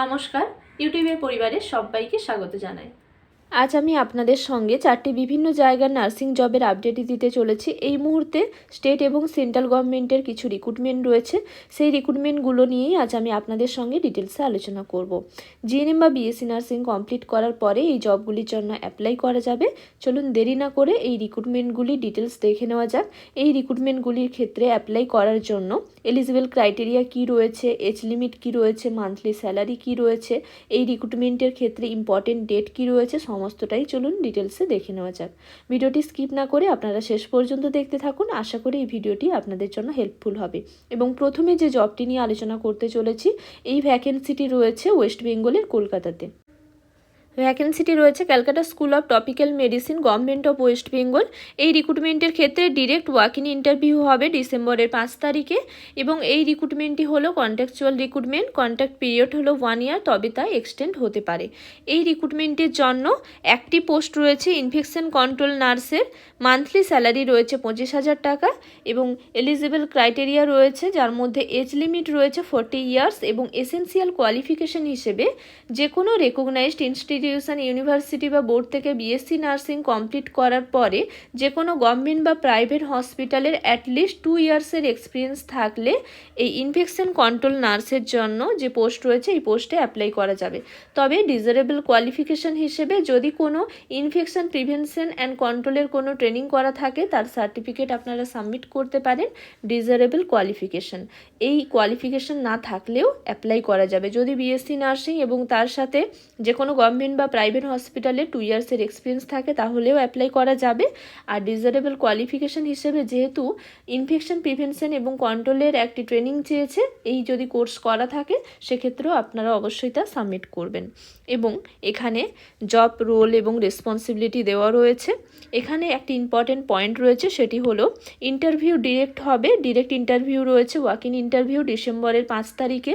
নমস্কার, ইউটিউবের পরিবারের সবাইকে স্বাগত জানাই। আজ আমি আপনাদের সঙ্গে চারটি বিভিন্ন জায়গার নার্সিং জবের আপডেট দিতে চলেছি। এই মুহূর্তে স্টেট এবং সেন্ট্রাল গভর্নমেন্টের কিছু রিক্রুটমেন্ট রয়েছে। সেই রিক্রুটমেন্টগুলো নিয়েই আজ আমি আপনাদের সঙ্গে ডিটেলসে আলোচনা করব। জিএনএম বা বিএসসি নার্সিং কমপ্লিট করার পরে এই জবগুলির জন্য অ্যাপ্লাই করা যাবে। চলুন দেরি না করে এই রিক্রুটমেন্টগুলি ডিটেলস দেখে নেওয়া যাক। এই রিক্রুটমেন্টগুলির ক্ষেত্রে অ্যাপ্লাই করার জন্য এলিজিবল ক্রাইটেরিয়া কি রয়েছে, এজ লিমিট কি রয়েছে, মান্থলি স্যালারি কি রয়েছে, এই রিক্রুটমেন্টের ক্ষেত্রে ইম্পর্টেন্ট ডেট কি রয়েছে, সমস্তটাই চলুন ডিটেলসে দেখে নেওয়া যাক। ভিডিওটি স্কিপ না করে আপনারা শেষ পর্যন্ত দেখতে থাকুন, আশা করি এই ভিডিওটি আপনাদের জন্য হেল্পফুল হবে। এবং প্রথমে যে জবটি নিয়ে আলোচনা করতে চলেছি, এই ভ্যাকেন্সিটি রয়েছে ওয়েস্ট বেঙ্গলের কলকাতাতে। ভ্যাকেন্সিটি রয়েছে Calcutta school of topical medicine government of West Bengal এই রিক্রুটমেন্টের ক্ষেত্রে ডিরেক্ট ওয়াক ইন ইন্টারভিউ হবে ডিসেম্বরের পাঁচ তারিখে এবং এই রিক্রুটমেন্টটি হলো কন্ট্রাকচুয়াল রিক্রুটমেন্ট কন্ট্যাক্ট পিরিয়ড হলো ওয়ান ইয়ার তবে তা এক্সটেন্ড হতে পারে। এই রিক্রুটমেন্টের জন্য একটি পোস্ট রয়েছে ইনফেকশন কন্ট্রোল নার্সের মান্থলি স্যালারি রয়েছে পঁচিশ হাজার টাকা এবং এলিজিবল ক্রাইটেরিয়া রয়েছে যার মধ্যে এজ লিমিট রয়েছে ফোর্টি ইয়ার্স এবং এসেন্সিয়াল কোয়ালিফিকেশন হিসেবে যে কোনো রেকগনাইজড ইনস্টিটিউশন ইউনিভার্সিটি বা বোর্ড থেকে বিএসসি নার্সিং কমপ্লিট করার পরে যে কোনো গভর্নমেন্ট বা প্রাইভেট হসপিটালের অ্যাটলিস্ট টু ইয়ার্সের এক্সপিরিয়েন্স থাকলে এই ইনফেকশন কন্ট্রোল নার্সের জন্য যে পোস্ট রয়েছে, এই পোস্টে অ্যাপ্লাই করা যাবে। তবে ডিজারেবল কোয়ালিফিকেশন হিসেবে যদি কোনো ইনফেকশন প্রিভেনশন অ্যান্ড কন্ট্রোলের কোনো ট্রেনিং করা থাকে, তার সার্টিফিকেট আপনারা সাবমিট করতে পারেন ডিজারেবল কোয়ালিফিকেশন এই কোয়ালিফিকেশন না থাকলেও অ্যাপ্লাই করা যাবে। যদি বিএসসি নার্সিং এবং তার সাথে যে কোনো গভর্নমেন্ট বা প্রাইভেট হসপিটালে টু ইয়ার্সের এক্সপিরিয়েন্স থাকে, তাহলেও অ্যাপ্লাই করা যাবে। আর ডিজারেবল কোয়ালিফিকেশন হিসেবে যেহেতু ইনফেকশন প্রিভেনশন এবং কন্ট্রোলের একটি ট্রেনিং চেয়েছে, এই যদি কোর্স করা থাকে, সেক্ষেত্রেও আপনারা অবশ্যই তা সাবমিট করবেন। এবং এখানে জব রোল এবং রেসপন্সিবিলিটি দেওয়া রয়েছে। এখানে একটি ইম্পর্টেন্ট পয়েন্ট রয়েছে, সেটি হলো ইন্টারভিউ ডিরেক্ট হবে। ডিরেক্ট ইন্টারভিউ রয়েছে ওয়াক ইন ইন্টারভিউ ডিসেম্বরের পাঁচ তারিখে।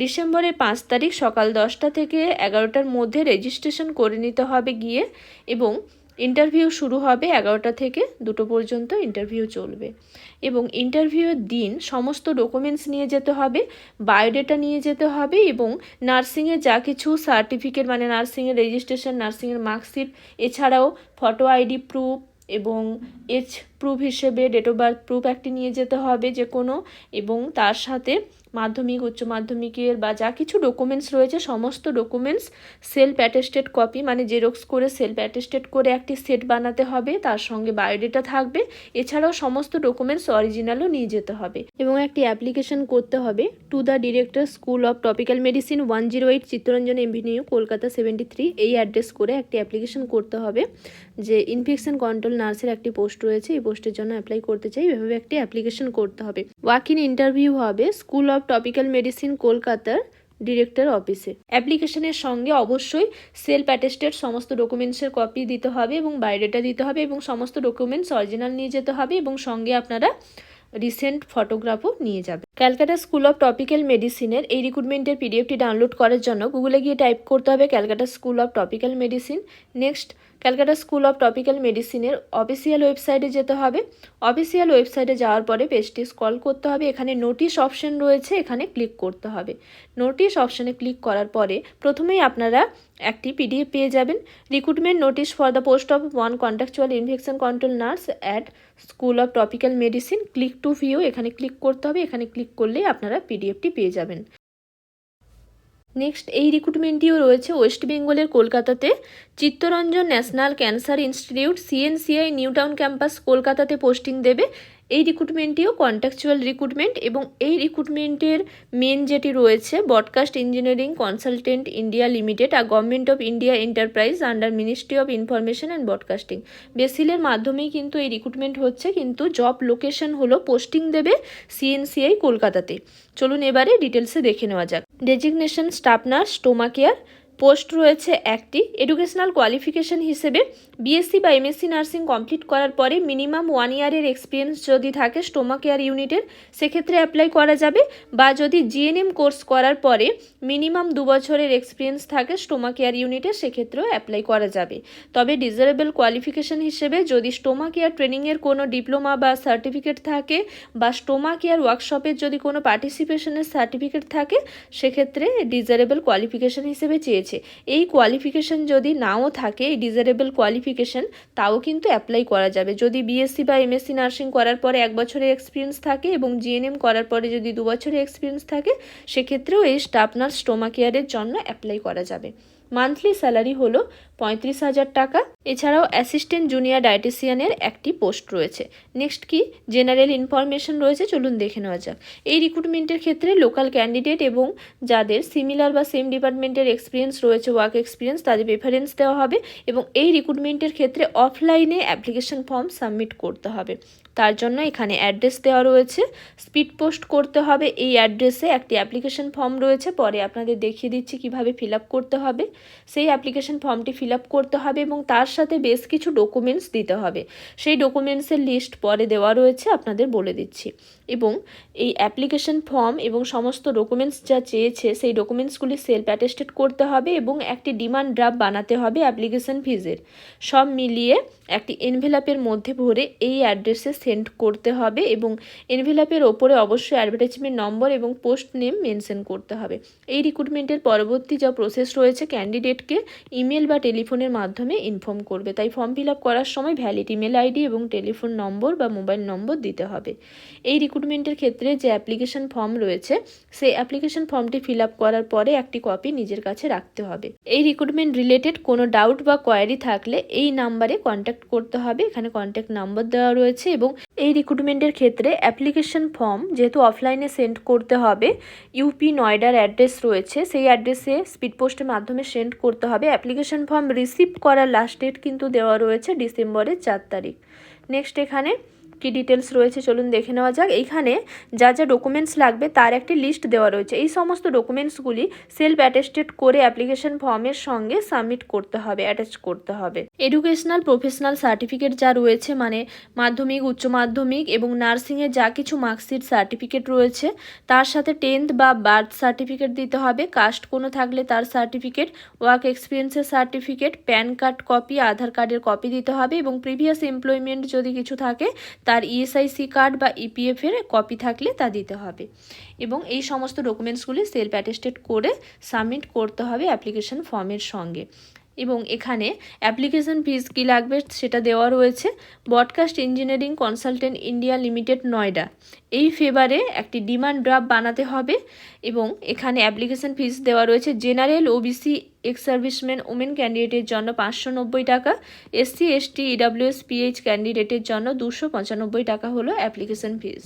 ডিসেম্বরের পাঁচ তারিখ সকাল দশটা থেকে এগারোটার মধ্যে রেজিস্ট্রেশন করে নিতে হবে গিয়ে এবং ইন্টারভিউ শুরু হবে এগারোটা থেকে দুটো পর্যন্ত ইন্টারভিউ চলবে। এবং ইন্টারভিউয়ের দিন সমস্ত ডকুমেন্টস নিয়ে যেতে হবে বায়োডেটা নিয়ে যেতে হবে এবং নার্সিংয়ের যা কিছু সার্টিফিকেট মানে নার্সিংয়ের রেজিস্ট্রেশন নার্সিংয়ের মার্কশিট এছাড়াও ফটো আইডি প্রুফ এবং এজ প্রুফ হিসেবে ডেট অফ বার্থ প্রুফ একটি নিয়ে যেতে হবে যে কোনো এবং তার সাথে মাধ্যমিক, উচ্চ মাধ্যমিকের বা যা কিছু ডকুমেন্টস রয়েছে, সমস্ত ডকুমেন্টস সেলফ অ্যাটেস্টেড কপি মানে জেরক্স করে সেলফ অ্যাটেস্টেড করে একটি সেট বানাতে হবে, তার সঙ্গে বায়োডেটা থাকবে। এছাড়াও সমস্ত ডকুমেন্টস অরিজিনালও নিয়ে যেতে হবে। এবং একটি অ্যাপ্লিকেশন করতে হবে to the director school of topical medicine one zero eight Chittaranjan avenue Kolkata seventy three এই অ্যাড্রেস করে একটি অ্যাপ্লিকেশন করতে হবে। যে ইনফেকশন কন্ট্রোল নার্সের একটি পোস্ট রয়েছে, এই পোস্টের জন্য অ্যাপ্লাই করতে চাই। এভাবে একটি অ্যাপ্লিকেশন করতে হবে। ওয়াক ইন ইন্টারভিউ হবে স্কুল অফ টপিক্যাল মেডিসিন কলকাতার ডিরেক্টর অফিসে অ্যাপ্লিকেশনের সঙ্গে অবশ্যই সেলফ অ্যাটেস্টেড সমস্ত ডকুমেন্টসের কপি দিতে হবে এবং বায়োডেটা দিতে হবে এবং সমস্ত ডকুমেন্টস অরিজিনাল নিয়ে যেতে হবে এবং সঙ্গে আপনারা রিসেন্ট ফটোগ্রাফও নিয়ে যাবে। ক্যালকাটা স্কুল অফ টপিক্যাল মেডিসিনের এই রিক্রুটমেন্টের পিডিএফটি ডাউনলোড করার জন্য গুগলে গিয়ে টাইপ করতে হবে Calcutta school of topical medicine. Next, Calcutta school of topical মেডিসিনের অফিসিয়াল ওয়েবসাইটে যেতে হবে। অফিসিয়াল ওয়েবসাইটে যাওয়ার পরে পেজটি স্ক্রল করতে হবে। এখানে নোটিশ অপশন রয়েছে, এখানে ক্লিক করতে হবে। নোটিশ অপশনে ক্লিক করার পরে প্রথমেই আপনারা একটি পিডিএফ পেয়ে যাবেন। Recruitment notice for the post of one contractual infection control nurse at school of topical medicine. Click to view, এখানে ক্লিক করতে হবে। এখানে ক্লিক করলেই আপনারা পিডিএফটি পেয়ে যাবেন। নেক্সট এই রিক্রুটমেন্টটিও রয়েছে ওয়েস্ট বেঙ্গলের কলকাতাতে। Chittaranjan national cancer institute CNCI New Town campus কলকাতাতে পোস্টিং দেবে। এই রিক্রুটমেন্টটিও কন্ট্রাকচুয়াল রিক্রুটমেন্ট এবং এই রিক্রুটমেন্টের মেন যেটি রয়েছে broadcast engineering consultant India limited R government of India enterprise under ministry of information and broadcasting বেসিলের মাধ্যমেই কিন্তু এই রিক্রুটমেন্ট হচ্ছে, কিন্তু জব লোকেশন হলো পোস্টিং দেবে সিএনসিআই কলকাতাতে। চলুন এবারে ডিটেলসে দেখে নেওয়া যাক। Designation staff nurse stoma care post রয়েছে একটি। এডুকেশনাল কোয়ালিফিকেশন হিসেবে বিএসসি বা এমএসসি নার্সিং কমপ্লিট করার পরে মিনিমাম ওয়ান ইয়ারের এক্সপিরিয়েন্স যদি থাকে স্টোমা কেয়ার ইউনিটের সেক্ষেত্রে অ্যাপ্লাই করা যাবে। বা যদি জিএনএম কোর্স করার পরে মিনিমাম দু বছরের এক্সপিরিয়েন্স থাকে স্টোমা কেয়ার ইউনিটে সেক্ষেত্রেও অ্যাপ্লাই করা যাবে। তবে ডিজারেবল কোয়ালিফিকেশন হিসেবে যদি স্টোমা কেয়ার ট্রেনিংয়ের কোনো ডিপ্লোমা বা সার্টিফিকেট থাকে বা স্টোমা কেয়ার ওয়ার্কশপের যদি কোনো পার্টিসিপেশনের সার্টিফিকেট থাকে, সেক্ষেত্রে ডিজারেবল কোয়ালিফিকেশন হিসেবে চেয়েছে। এই কোয়ালিফিকেশান যদি নাও থাকে, এই ডিজারেবল কোয়ালিফিকেশান তাও কিন্তু অ্যাপ্লাই করা যাবে। যদি বিএসসি বা এমএসসি নার্সিং করার পরে এক বছরের এক্সপিরিয়েন্স থাকে এবং জিএনএম করার পরে যদি দু বছরের এক্সপিরিয়েন্স থাকে, সেক্ষেত্রেও এই স্টাফ নার্স স্টোমা কেয়ারের জন্য অ্যাপ্লাই করা যাবে। মান্থলি স্যালারি হলো পঁয়ত্রিশ হাজার টাকা। এছাড়াও অ্যাসিস্ট্যান্ট জুনিয়র ডায়েটিসিয়ানের একটি পোস্ট রয়েছে। নেক্সট কি? জেনারেল ইনফরমেশন রয়েছে, চলুন দেখে নেওয়া যাক। এই রিক্রুটমেন্টের ক্ষেত্রে লোকাল ক্যান্ডিডেট এবং যাদের সিমিলার বা সেম ডিপার্টমেন্টের এক্সপিরিয়েন্স রয়েছে, ওয়ার্ক এক্সপিরিয়েন্স, তাদের প্রেফারেন্স দেওয়া হবে এবং এই রিক্রুটমেন্টের ক্ষেত্রে অফলাইনে অ্যাপ্লিকেশন ফর্ম সাবমিট করতে হবে। তার জন্য এখানে অ্যাড্রেস দেওয়া রয়েছে। স্পিড পোস্ট করতে হবে। এই অ্যাড্রেসে একটি অ্যাপ্লিকেশন ফর্ম রয়েছে। পরে আপনাদের দেখিয়ে দিচ্ছি কীভাবে ফিল করতে হবে। সেই অ্যাপ্লিকেশন ফর্মটি ফিল করতে হবে এবং তার সাথে বেশ কিছু ডকুমেন্টস দিতে হবে। সেই ডকুমেন্টসের লিস্ট পরে দেওয়া রয়েছে, আপনাদের বলে দিচ্ছি। এবং এই অ্যাপ্লিকেশন ফর্ম এবং সমস্ত ডকুমেন্টস যা চেয়েছে, সেই ডকুমেন্টসগুলি সেলফ অ্যাটেস্টেড করতে হবে এবং একটি ডিমান্ড ড্রাফট বানাতে হবে অ্যাপ্লিকেশন ফিজের। সব মিলিয়ে একটি এনভেলাপের মধ্যে ভরে এই অ্যাড্রেসে সেন্ড করতে হবে এবং এনভেলাপের ওপরে অবশ্যই অ্যাডভার্টাইজমেন্ট নম্বর এবং পোস্ট নেম মেনশন করতে হবে। এই রিক্রুটমেন্টের পরবর্তী যা প্রসেস রয়েছে ক্যান্ডিডেটকে ইমেল বা টেলিফোনের মাধ্যমে ইনফর্ম করবে। তাই ফর্ম ফিল আপ করার সময় ভ্যালিড ইমেল আইডি এবং টেলিফোন নম্বর বা মোবাইল নম্বর দিতে হবে। এই রিক্রুটমেন্টের ক্ষেত্রে যে অ্যাপ্লিকেশন ফর্ম রয়েছে, সেই অ্যাপ্লিকেশন ফর্মটি ফিল আপ করার পরে একটি কপি নিজের কাছে রাখতে হবে। এই রিক্রুটমেন্ট রিলেটেড কোনো ডাউট বা কোয়ারি থাকলে এই নাম্বারে কন্ট্যাক্ট করতে হবে। এখানে কন্ট্যাক্ট নাম্বার দেওয়া রয়েছে এবং এই রিক্রুটমেন্টের ক্ষেত্রে অ্যাপ্লিকেশন ফর্ম যেহেতু অফলাইনে সেন্ড করতে হবে ইউপি নয়ডার অ্যাড্রেস রয়েছে। সেই অ্যাড্রেসে স্পিড পোস্টের মাধ্যমে সেন্ড করতে হবে। অ্যাপ্লিকেশন ফর্ম রিসিভ করার লাস্ট ডেট কিন্তু দেওয়া রয়েছে ডিসেম্বরের চার তারিখ। নেক্সট এখানে কি ডিটেলস রয়েছে চলুন দেখে নেওয়া যাক। এইখানে যা যা ডকুমেন্টস লাগবে তার একটি লিস্ট দেওয়া রয়েছে। এই সমস্ত ডকুমেন্টসগুলি সেলফ অ্যাটেস্টেড করে অ্যাপ্লিকেশন ফর্মের সঙ্গে সাবমিট করতে হবে অ্যাটাচ করতে হবে। এডুকেশনাল প্রফেশনাল সার্টিফিকেট যা রয়েছে মানে মাধ্যমিক, উচ্চ মাধ্যমিক এবং নার্সিংয়ের যা কিছু মার্কশিট সার্টিফিকেট রয়েছে, তার সাথে টেন্থ বা বার্থ সার্টিফিকেট দিতে হবে। কাস্ট কোনো থাকলে তার certificate work এক্সপিরিয়েন্সের certificate PAN card copy Aadhaar কার্ডের কপি দিতে হবে এবং প্রিভিয়াস এমপ্লয়মেন্ট যদি কিছু থাকে তার ইএসআইসি কার্ড বা ইপিএফ এর কপি থাকলে তা দিতে হবে। এবং এই সমস্ত ডকুমেন্টসগুলি সেলফ অ্যাটেস্টেড করে সাবমিট করতে হবে অ্যাপ্লিকেশন ফর্মের সঙ্গে। এবং এখানে অ্যাপ্লিকেশন ফিজ কী লাগবে সেটা দেওয়া রয়েছে। Broadcast engineering consultant India limited Noida. এই ফেভারে একটি ডিমান্ড ড্রাফট বানাতে হবে এবং এখানে অ্যাপ্লিকেশন ফিস দেওয়া রয়েছে। General OBC ex serviceman women ক্যান্ডিডেটের জন্য পাঁচশো নব্বই টাকা এসসি এসটি ইডাব্লিউএস পিএইচ ক্যান্ডিডেটের জন্য দুশো পঁচানব্বই টাকা হলো অ্যাপ্লিকেশন ফিস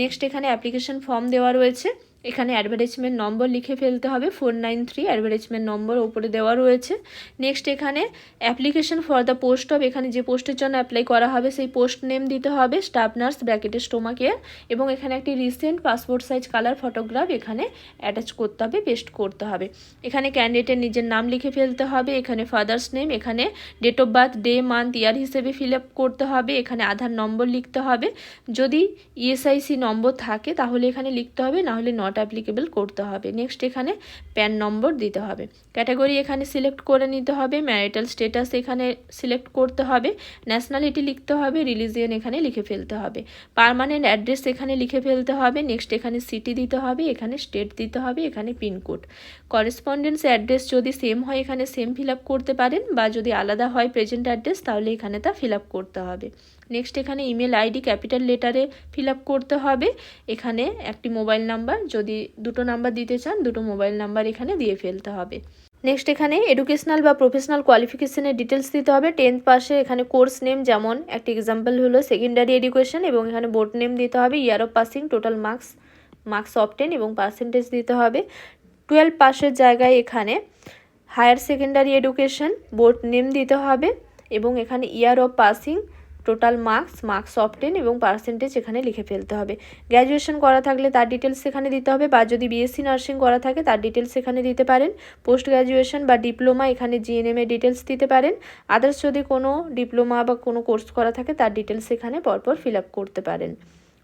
নেক্সট এখানে অ্যাপ্লিকেশন ফর্ম দেওয়া রয়েছে। এখানে অ্যাডভার্টাইজমেন্ট নম্বর লিখে ফেলতে হবে four nine three advertisement number ওপরে দেওয়া রয়েছে। নেক্সট এখানে application for the post of এখানে যে পোস্টের জন্য অ্যাপ্লাই করা হবে, সেই পোস্ট নেম দিতে হবে স্টাফ নার্স ব্র্যাকেটের স্টোমা কেয়ার এবং এখানে একটি recent passport size colour photograph এখানে অ্যাটাচ করতে হবে পেস্ট করতে হবে। এখানে ক্যান্ডিডেটের নিজের নাম লিখে ফেলতে হবে, এখানে ফাদার্স নেম এখানে date of birth day month year হিসেবে ফিল আপ করতে হবে, এখানে আধার নম্বর লিখতে হবে। যদি ইএসআইসি নম্বর থাকে, তাহলে এখানে লিখতে হবে, নাহলে নট অ্যাপ্লিকেবল করতে হবে। নেক্সট এখানে প্যান নম্বর দিতে হবে। ক্যাটাগরি এখানে সিলেক্ট করে নিতে হবে। ম্যারিটাল স্টেটাস এখানে সিলেক্ট করতে হবে। ন্যাশনালিটি লিখতে হবে। রিলিজিয়ন এখানে লিখে ফেলতে হবে। পার্মানেন্ট অ্যাড্রেস এখানে লিখে ফেলতে হবে। নেক্সট এখানে সিটি দিতে হবে। এখানে স্টেট দিতে হবে। এখানে পিনকোড করেসপন্ডেন্স অ্যাড্রেস যদি সেম হয়, এখানে সেম ফিল করতে পারেন বা যদি আলাদা হয় প্রেজেন্ট অ্যাড্রেস তাহলে এখানে তা ফিল করতে হবে। নেক্সট এখানে ইমেল আইডি ক্যাপিটাল লেটারে ফিল করতে হবে। এখানে একটি মোবাইল নাম্বার যদি দুটো নাম্বার দিতে চান, দুটো মোবাইল নাম্বার এখানে দিয়ে ফেলতে হবে। নেক্সট এখানে এডুকেশনাল বা প্রফেশনাল কোয়ালিফিকেশনের ডিটেলস দিতে হবে। টেন্থ পাশে এখানে কোর্স নেম যেমন, একটি এক্সাম্পল হলো সেকেন্ডারি এডুকেশন এবং এখানে বোর্ড নেম দিতে হবে। Year of passing total marks marks obtain এবং পার্সেন্টেজ দিতে হবে। টুয়েলভ পাসের জায়গায় এখানে higher secondary education board name দিতে হবে এবং এখানে year of passing total marks marks of ten এবং পার্সেন্টেজ এখানে লিখে ফেলতে হবে। গ্র্যাজুয়েশন করা থাকলে তার ডিটেলস এখানে দিতে হবে বা যদি বিএসসি নার্সিং করা থাকে তার ডিটেলস এখানে দিতে পারেন। পোস্ট গ্র্যাজুয়েশন বা ডিপ্লোমা এখানে জিএনএম এর ডিটেলস দিতে পারেন। আদার্স যদি কোনো ডিপ্লোমা বা কোনো কোর্স করা থাকে তার ডিটেলস এখানে পরপর ফিল করতে পারেন।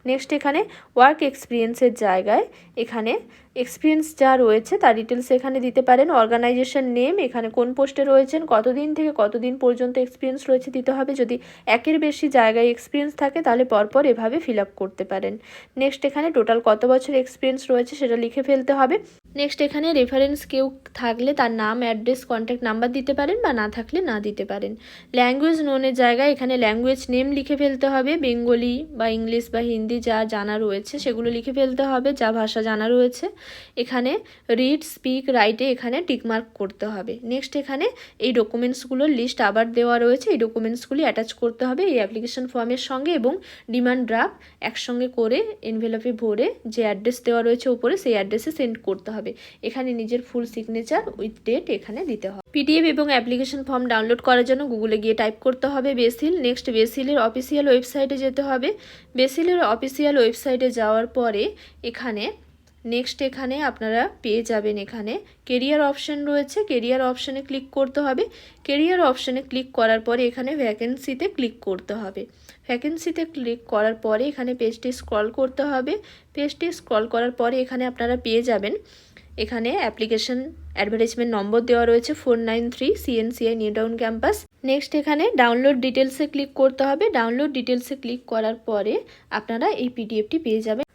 নেক্সট এখানে ওয়ার্ক এক্সপিরিয়েন্সের জায়গায় এখানে এক্সপিরিয়েন্স যা রয়েছে, তার ডিটেলস এখানে দিতে পারেন। অর্গানাইজেশন নেম এখানে কোন পোস্টে রয়েছেন, কতদিন থেকে কতদিন পর্যন্ত এক্সপিরিয়েন্স রয়েছে দিতে হবে। যদি একের বেশি জায়গায় এক্সপিরিয়েন্স থাকে, তাহলে পরপর এভাবে ফিল আপ করতে পারেন। নেক্সট এখানে টোটাল কত বছর এক্সপিরিয়েন্স রয়েছে সেটা লিখে ফেলতে হবে। নেক্সট এখানে রেফারেন্স কেউ থাকলে তার নাম অ্যাড্রেস কন্ট্যাক্ট নাম্বার দিতে পারেন বা না থাকলে না দিতে পারেন। ল্যাঙ্গুয়েজ নোনের জায়গায় এখানে ল্যাঙ্গুয়েজ নেম লিখে ফেলতে হবে। বেঙ্গলি বা ইংলিশ বা হিন্দি যা জানা রয়েছে, সেগুলো লিখে ফেলতে হবে। যা ভাষা জানা রয়েছে। এখানে রিড স্পিক রাইটে এখানে টিকমার্ক করতে হবে। নেক্সট এখানে এই ডকুমেন্টসগুলোর লিস্ট আবার দেওয়া রয়েছে। এই ডকুমেন্টসগুলি অ্যাটাচ করতে হবে এই অ্যাপ্লিকেশন ফর্মের সঙ্গে এবং ডিমান্ড ড্রাফট একসঙ্গে করে এনভেলপে ভরে যে অ্যাড্রেস দেওয়া রয়েছে উপরে সেই অ্যাড্রেসে সেন্ড করতে হবে। এখানে নিজের ফুল সিগনেচার উইথ ডেট এখানে দিতে হবে। পিডিএফ এবং অ্যাপ্লিকেশন ফর্ম ডাউনলোড করার জন্য গুগলে গিয়ে টাইপ করতে হবে বেসিল নেক্সট বেসিলের অফিসিয়াল ওয়েবসাইটে যেতে হবে। বেসিলের অফিসিয়াল ওয়েবসাইটে যাওয়ার পরে এখানে নেক্সট এখানে আপনারা পেয়ে যাবেন এখানে কেরিয়ার অপশন রয়েছে। কেরিয়ার অপশানে ক্লিক করতে হবে। কেরিয়ার অপশানে ক্লিক করার পরে এখানে ভ্যাকেন্সিতে ক্লিক করতে হবে। ভ্যাকেন্সিতে ক্লিক করার পরে এখানে পেজটি স্ক্রল করতে হবে। পেজটি স্ক্রল করার পরে এখানে আপনারা পেয়ে যাবেন। এখানে অ্যাপ্লিকেশন অ্যাডভার্টাইজমেন্ট নম্বর দেওয়া রয়েছে four nine three CNCI New Town campus next এখানে ডাউনলোড ডিটেলসে ক্লিক করতে হবে। ডাউনলোড ডিটেলসে ক্লিক করার পরে আপনারা এই পিডিএফটি পেয়ে যাবেন।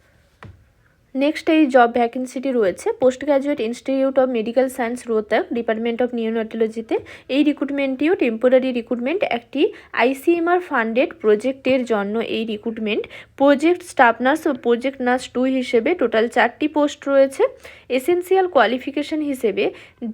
নেক্সট এই জব ভ্যাকেন্সিটি রয়েছে। Post graduate institute of medical science Rohtak department of নিউনাটোলজিতে এই রিক্রুটমেন্টটিও টেম্পোরারি রিক্রুটমেন্ট একটি আইসিএমআর ফান্ডেড প্রজেক্টের জন্য এই রিক্রুটমেন্ট প্রজেক্ট স্টাফ নার্স ও প্রজেক্ট নার্স টু হিসেবে টোটাল চারটি পোস্ট রয়েছে। এসেন্সিয়াল কোয়ালিফিকেশন হিসেবে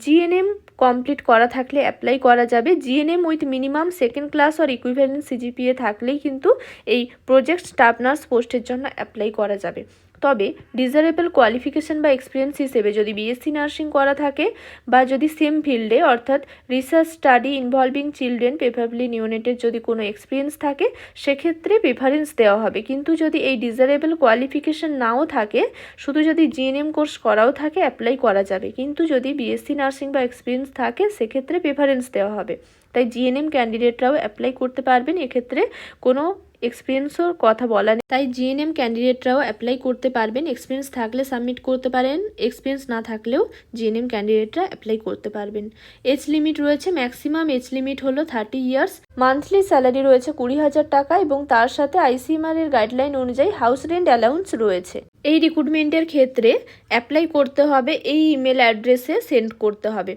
জিএনএম কমপ্লিট করা থাকলে অ্যাপ্লাই করা যাবে। GNM with minimum second class or equivalent CGPA থাকলেই কিন্তু এই প্রজেক্ট স্টাফ নার্স পোস্টের জন্য অ্যাপ্লাই করা যাবে। তবে ডিজারেবল কোয়ালিফিকেশন বা এক্সপিরিয়েন্স হিসেবে যদি বিএসসি নার্সিং করা থাকে বা যদি সেম ফিল্ডে, অর্থাৎ research study involving children preferably নিউনেটের যদি কোনো এক্সপিরিয়েন্স থাকে, সেক্ষেত্রে প্রেফারেন্স দেওয়া হবে। কিন্তু যদি এই ডিজারেবল কোয়ালিফিকেশন নাও থাকে, শুধু যদি জিএনএম কোর্স করাও থাকে অ্যাপ্লাই করা যাবে। কিন্তু যদি বিএসসি নার্সিং বা এক্সপিরিয়েন্স থাকে, সেক্ষেত্রে প্রেফারেন্স দেওয়া হবে। তাই জিএনএম ক্যান্ডিডেটরাও অ্যাপ্লাই করতে পারবেন। এক্ষেত্রে কোনো এক্সপিরিয়েন্সও কথা বলা নেই। তাই জিএনএম ক্যান্ডিডেটরাও অ্যাপ্লাই করতে পারবেন। এক্সপিরিয়েন্স থাকলে সাবমিট করতে পারেন। এক্সপিরিয়েন্স না থাকলেও জিএনএম ক্যান্ডিডেটরা অ্যাপ্লাই করতে পারবেন। এজ লিমিট রয়েছে। ম্যাক্সিমাম এজ লিমিট হলো থার্টি ইয়ার্স মান্থলি স্যালারি রয়েছে কুড়ি হাজার টাকা এবং তার সাথে আইসিএমআর এর গাইডলাইন অনুযায়ী হাউস রেন্ট অ্যালাউন্স রয়েছে। এই রিক্রুটমেন্টের ক্ষেত্রে অ্যাপ্লাই করতে হবে, এই ইমেল অ্যাড্রেসে সেন্ড করতে হবে।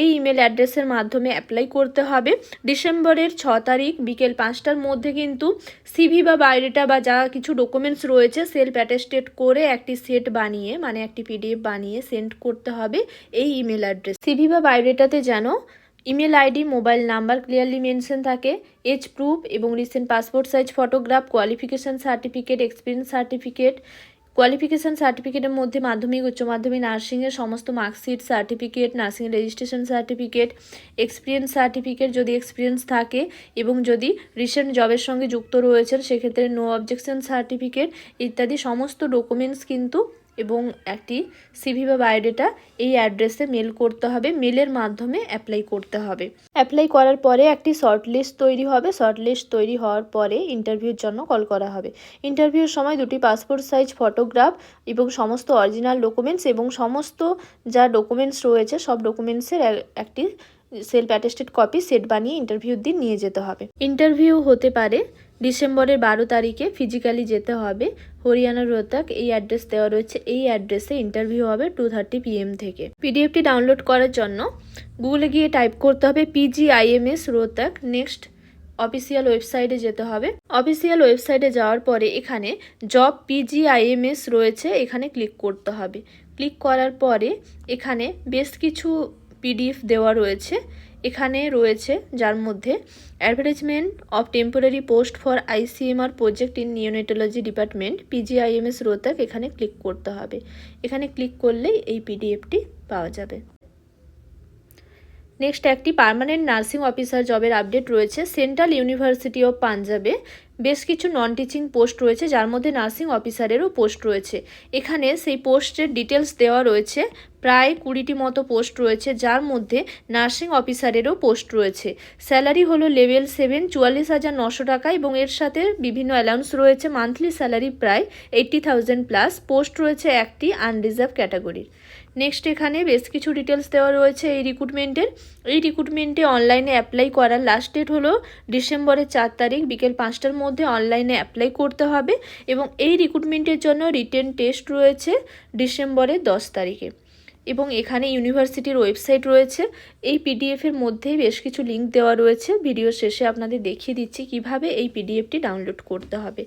এই ইমেল অ্যাড্রেসের মাধ্যমে অ্যাপ্লাই করতে হবে। ডিসেম্বরের ছ তারিখ বিকেল পাঁচটার মধ্যে কিন্তু সিভি বা বায়োডেটা বা যা কিছু ডকুমেন্টস রয়েছে সেলফ অ্যাটেস্টেড করে একটি সেট বানিয়ে মানে একটি পিডিএফ বানিয়ে সেন্ড করতে হবে এই ইমেল অ্যাড্রেস সিভি বা বায়োডেটাতে যেন email ID mobile number clearly mention থাকে এজ প্রুফ এবং recent passport size photograph qualification certificate experience certificate qualification সার্টিফিকেটের মধ্যে মাধ্যমিক, উচ্চ মাধ্যমিক নার্সিংয়ের সমস্ত marksheet certificate nursing registration certificate experience certificate যদি এক্সপিরিয়েন্স থাকে এবং যদি রিসেন্ট জবের সঙ্গে যুক্ত রয়েছেন, সেক্ষেত্রে নো অবজেকশন সার্টিফিকেট ইত্যাদি সমস্ত ডকুমেন্টস কিন্তু এবং একটি সিভি বা বায়োডেটা এই অ্যাড্রেসে মেল করতে হবে, মেলের মাধ্যমে অ্যাপ্লাই করতে হবে। অ্যাপ্লাই করার পরে একটি শর্ট লিস্ট তৈরি হবে শর্ট লিস্ট তৈরি হওয়ার পরে ইন্টারভিউর জন্য কল করা হবে। ইন্টারভিউর সময় দুটি পাসপোর্ট সাইজ ফটোগ্রাফ এবং সমস্ত অরিজিনাল ডকুমেন্টস এবং সমস্ত যা ডকুমেন্টস রয়েছে, সব ডকুমেন্টসের একটি সেলফ অ্যাটেস্টেড কপি সেট বানিয়ে ইন্টারভিউর দিন নিয়ে যেতে হবে। ইন্টারভিউ হতে পারে, ডিসেম্বরের বারো তারিখে ফিজিক্যালি যেতে হবে। হরিয়ানা রোহতাক, এই অ্যাড্রেস দেওয়া রয়েছে। এই অ্যাড্রেসে ইন্টারভিউ হবে টু থার্টি পিএম থেকে। পিডিএফটি ডাউনলোড করার জন্য গুগলে গিয়ে টাইপ করতে হবে পিজিআইএমএস রোহতাক নেক্সট অফিসিয়াল ওয়েবসাইটে যেতে হবে। অফিসিয়াল ওয়েবসাইটে যাওয়ার পরে এখানে জব পিজিআইএমএস রয়েছে, এখানে ক্লিক করতে হবে। ক্লিক করার পরে এখানে বেশ কিছু পিডিএফ দেওয়া রয়েছে। এখানে রয়েছে, যার মধ্যে advertisement of temporary post for ICMR project in neonatology department PGIMS Rohtak এখানে ক্লিক করতে হবে। এখানে ক্লিক করলেই এই পিডিএফটি পাওয়া যাবে। নেক্সট একটি পার্মানেন্ট নার্সিং অফিসার জবের আপডেট রয়েছে। সেন্ট্রাল ইউনিভার্সিটি অফ পাঞ্জাবে বেশ কিছু নন টিচিং পোস্ট রয়েছে, যার মধ্যে নার্সিং অফিসারেরও পোস্ট রয়েছে। এখানে সেই পোস্টের ডিটেলস দেওয়া রয়েছে। প্রায় কুড়িটি মতো পোস্ট রয়েছে, যার মধ্যে নার্সিং অফিসারেরও পোস্ট রয়েছে। স্যালারি হলো লেভেল সেভেন চুয়াল্লিশ হাজার নশো টাকা এবং এর সাথে বিভিন্ন অ্যালাউন্স রয়েছে। মান্থলি স্যালারি প্রায় এইট্টি থাউজেন্ড প্লাস পোস্ট রয়েছে একটি আনরিজার্ভ ক্যাটাগরির নেক্সট এখানে বেশ কিছু ডিটেলস দেওয়া রয়েছে এই রিক্রুটমেন্টের এই রিক্রুটমেন্টে অনলাইনে অ্যাপ্লাই করার লাস্ট ডেট হলো ডিসেম্বরের চার তারিখ, বিকেল পাঁচটার মধ্যে অনলাইনে অ্যাপ্লাই করতে হবে এবং এই রিক্রুটমেন্টের জন্য রিটেন টেস্ট রয়েছে ডিসেম্বরের দশ তারিখে। এবং এখানে ইউনিভার্সিটির ওয়েবসাইট রয়েছে। এই পিডিএফের মধ্যে বেশ কিছু লিঙ্ক দেওয়া রয়েছে। ভিডিও শেষে আপনাদের দেখিয়ে দিচ্ছি কীভাবে এই পিডিএফটি ডাউনলোড করতে হবে।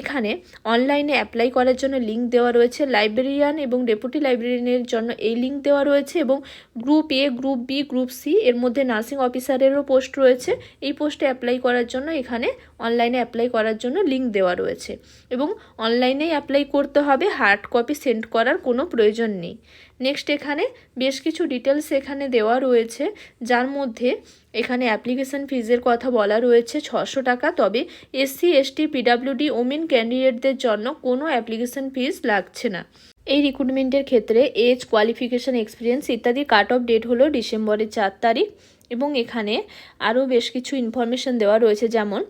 এখানে অনলাইনে অ্যাপ্লাই করার জন্য লিঙ্ক দেওয়া রয়েছে। লাইব্রেরিয়ান এবং ডেপুটি লাইব্রেরিয়ানের জন্য এই লিঙ্ক দেওয়া রয়েছে এবং group A group B group C এর মধ্যে নার্সিং অফিসারেরও পোস্ট রয়েছে। এই পোস্টে অ্যাপ্লাই করার জন্য এখানে অনলাইনে অ্যাপ্লাই করার জন্য লিঙ্ক দেওয়া রয়েছে। এবং অনলাইনেই অ্যাপ্লাই করতে হবে হার্ড কপি সেন্ড করার কোনো প্রয়োজন নেই। নেক্সট এখানে বেশ কিছু ডিটেলস এখানে দেওয়া রয়েছে, যার মধ্যে এখানে অ্যাপ্লিকেশন ফিজের কথা বলা রয়েছে ছশো টাকা। তবে এসসি এসটি পিডাব্লিউডি ওমেন ক্যান্ডিডেটদের জন্য কোনো অ্যাপ্লিকেশন ফিজ লাগছে না। এই রিক্রুটমেন্টের ক্ষেত্রে এজ কোয়ালিফিকেশন এক্সপিরিয়েন্স ইত্যাদি কাট অফ ডেট হলো ডিসেম্বরের চার তারিখ। এবং এখানে আরও বেশ কিছু ইনফরমেশন দেওয়া রয়েছে, যেমন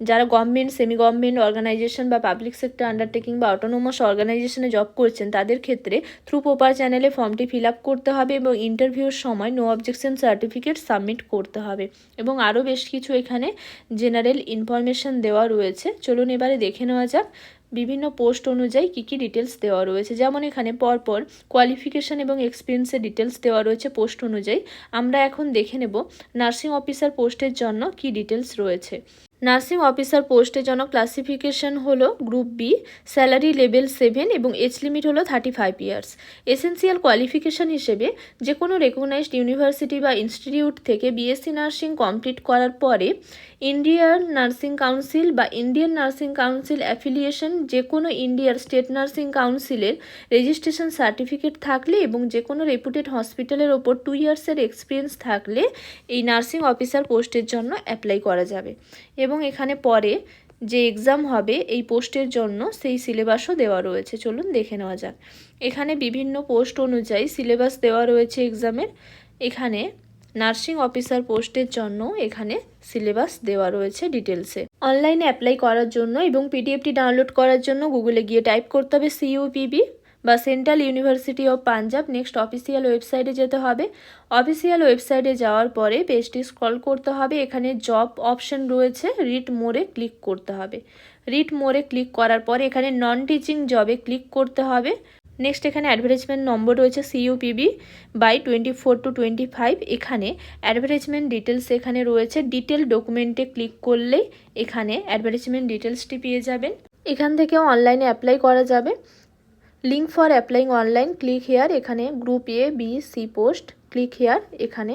যারা গভর্নমেন্ট সেমি গভর্নমেন্ট অর্গানাইজেশন বা পাবলিক সেক্টর আন্ডারটেকিং বা অটোনোমাস অর্গানাইজেশনে জব করছেন, তাদের ক্ষেত্রে থ্রু পোপার চ্যানেলে ফর্মটি ফিল আপ করতে হবে এবং ইন্টারভিউর সময় নো অবজেকশন সার্টিফিকেট সাবমিট করতে হবে। এবং আরও বেশ কিছু এখানে জেনারেল ইনফরমেশন দেওয়া রয়েছে। চলুন এবারে দেখে নেওয়া যাক বিভিন্ন পোস্ট অনুযায়ী কী কী ডিটেলস দেওয়া রয়েছে। যেমন এখানে পরপর কোয়ালিফিকেশান এবং এক্সপিরিয়েন্সের ডিটেলস দেওয়া রয়েছে পোস্ট অনুযায়ী। আমরা এখন দেখে নেব নার্সিং অফিসার পোস্টের জন্য কী ডিটেলস রয়েছে। নার্সিং অফিসার পোস্টের জন্য ক্লাসিফিকেশন হলো group B, salary level seven এবং এজ লিমিট হলো thirty five years. Essential qualification হিসেবে যে কোনো রেকগনাইজড ইউনিভার্সিটি বা ইনস্টিটিউট থেকে বিএসসি নার্সিং কমপ্লিট করার পরে ইন্ডিয়ান নার্সিং কাউন্সিল বা ইন্ডিয়ান নার্সিং কাউন্সিল অ্যাফিলিয়েশন যে কোনো ইন্ডিয়ার স্টেট নার্সিং কাউন্সিলের রেজিস্ট্রেশন সার্টিফিকেট থাকলে এবং যে কোনো রেপুটেড হসপিটালের ওপর টু ইয়ার্সের এক্সপিরিয়েন্স থাকলে এই নার্সিং অফিসার পোস্টের জন্য অ্যাপ্লাই করা যাবে। এবং এখানে পরে যে এক্সাম হবে এই পোস্টের জন্য সেই সিলেবাসও দেওয়া রয়েছে। চলুন দেখে নেওয়া যাক। এখানে বিভিন্ন পোস্ট অনুযায়ী সিলেবাস দেওয়া রয়েছে এক্সামের এখানে নার্সিং অফিসার পোস্টের জন্য এখানে সিলেবাস দেওয়া রয়েছে ডিটেলসে অনলাইনে অ্যাপ্লাই করার জন্য এবং পিডিএফটি ডাউনলোড করার জন্য গুগলে গিয়ে টাইপ করতে হবে সিইউপিবি বা central university of Punjab next official ওয়েবসাইটে যেতে হবে। অফিসিয়াল ওয়েবসাইটে যাওয়ার পরে পেজটি স্ক্রল করতে হবে। এখানে জব অপশন রয়েছে রিড মোড়ে ক্লিক করতে হবে। রিড মোড়ে ক্লিক করার পরে এখানে নন টিচিং জবে ক্লিক করতে হবে। নেক্সট এখানে অ্যাডভার্টাইজমেন্ট নম্বর রয়েছে CUPB by twenty four to twenty five এখানে অ্যাডভার্টাইজমেন্ট ডিটেলস এখানে রয়েছে। ডিটেল ডকুমেন্টে ক্লিক করলেই এখানে অ্যাডভার্টাইজমেন্ট ডিটেলসটি পেয়ে যাবেন। এখান থেকেও অনলাইনে অ্যাপ্লাই করা যাবে। Link for applying online click here এখানে group A B C post click here এখানে